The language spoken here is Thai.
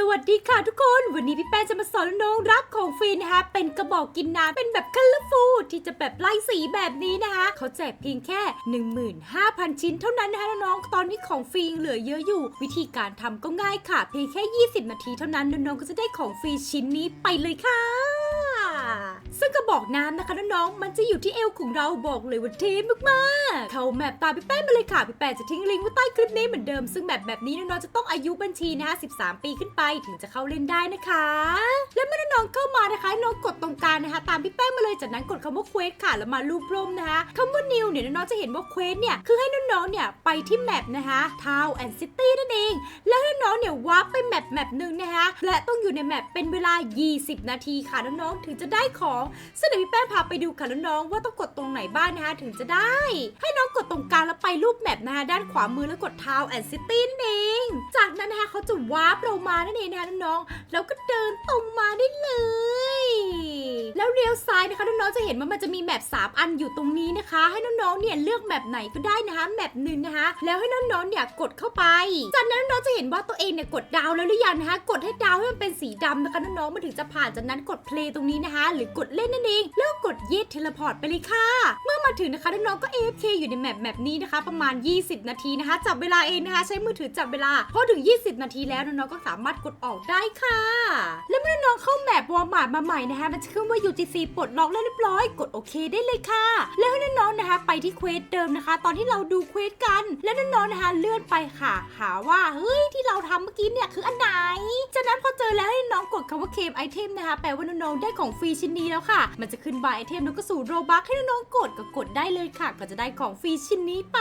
สวัสดีค่ะทุกคน วันนี้พี่แป้จะมาสอนน้องรับของฟรีนะคะเป็นกระบอกกินน้ำเป็นแบบคัลเลอร์ฟูที่จะแบบไล่สีแบบนี้นะคะเขาแจกเพียงแค่ 15,000 ชิ้นเท่านั้นนะคะน้องตอนนี้ของฟรีเหลือเยอะอยู่ วิธีการทำก็ง่ายค่ะ เพียงแค่ 20 นาทีเท่านั้นน้องก็จะได้ของฟรีชิ้นนี้ไปเลยค่ะ ซึ่งกระบอกน้ำนะคะน้องๆ มันจะอยู่ที่เอวของเราบอกเลยว่าเท่มากๆ เข้าแมปตามพี่แป้งมาเลยค่ะ พี่แป้งจะทิ้งลิงก์ไว้ใต้คลิปนี้เหมือนเดิม ซึ่งแบบแบบนี้น้องๆ จะต้องอายุบัญชีนะคะ13 ปีขึ้นไปถึงจะเข้าเล่นได้นะคะ และเมื่อน้องๆ เข้ามานะคะน้องกดตรงกลางนะคะ ตามพี่แป้งมาเลย จากนั้นกดคำว่าเควสค่ะ แล้วมารูปร่มนะคะคำว่า new เนี่ยน้องๆ จะเห็นว่าเควสเนี่ย คือให้น้องๆ เนี่ยไปที่แมปนะคะทาวแอนซิตี้นั่นเอง แล้วให้น้องๆ เนี่ยวาร์ปไปแมปแมปหนึ่งนะคะ และต้องอยู่ในแมปเป็นเวลา 20 นาทีค่ะน้องๆ ถึงจะได้ของซึ่งเดี๋ยวพี่แป้งพาไปดูค่ะน้องๆว่าต้องกดตรงไหนบ้างนะคะถึงจะได้ ให้น้องกดตรงกลางแล้วไปรูปแมปนะคะด้านขวามือแล้วกดทาวแอนซิตี้นั่นเอง จากนั้นนะคะเขาจะวาร์ปเรามานั่นเองนะคะน้องๆแล้วก็เดินตรงมาได้เลย เลี้ยวซ้ายนะคะน้องๆจะเห็นว่ามันจะมีแมป3อันอยู่ตรงนี้นะคะ ให้น้องๆเนี่ยเลือกแมปไหนก็ได้นะคะแมปหนึ่งนะคะ แล้วให้น้องๆเนี่ยกดเข้าไป จากนั้นน้องๆจะเห็นว่าตัวเองเนี่ยกดดาวแล้วหรือยังนะคะกดให้ดาวให้มันเป็นสีดำนะคะน้องๆมันถึงจะผ่านจากนั้นกดเพลย์ตรงนี้นะคะ หรือกดเล่นนั่นเองแล้วกดเย็ดเทเลพอร์ตไปเลยค่ะ เมื่อมาถึงนะคะน้องๆก็ AFK อยู่ในแมปแมปนี้นะคะ ประมาณ 20 นาทีนะคะ จับเวลาเองนะคะ ใช้มือถือจับเวลาพอถึง 20 นาทีแล้วน้องๆก็สามารถกดออกได้ค่ะ และเมื่อน้องเข้าแมปวอลมาร์ทมาใหม่นะคะมันจะขึ้นว่าอยู่ที UGC ปลดล็อกแล้วเรียบร้อย กดโอเคได้เลยค่ะ แล้วให้น้องๆนะคะ ไปที่เควสเดิมนะคะ ตอนที่เราดูเควสกัน แล้วน้องๆนะคะเลื่อนไปค่ะ หาว่าเฮ้ยที่เราทำเมื่อกี้เนี่ยคืออันไหน จากนั้นพอเจอแล้วให้น้องกดคำว่าเคมไอเทมนะคะแปลว่าน้องๆได้ของฟรีชิ้นนี้แล้วค่ะ มันจะขึ้นบายไอเทมแล้วก็สู่โรบัคให้น้องๆกดก็กดได้เลยค่ะ ก็จะได้ของฟรีชิ้นนี้ไป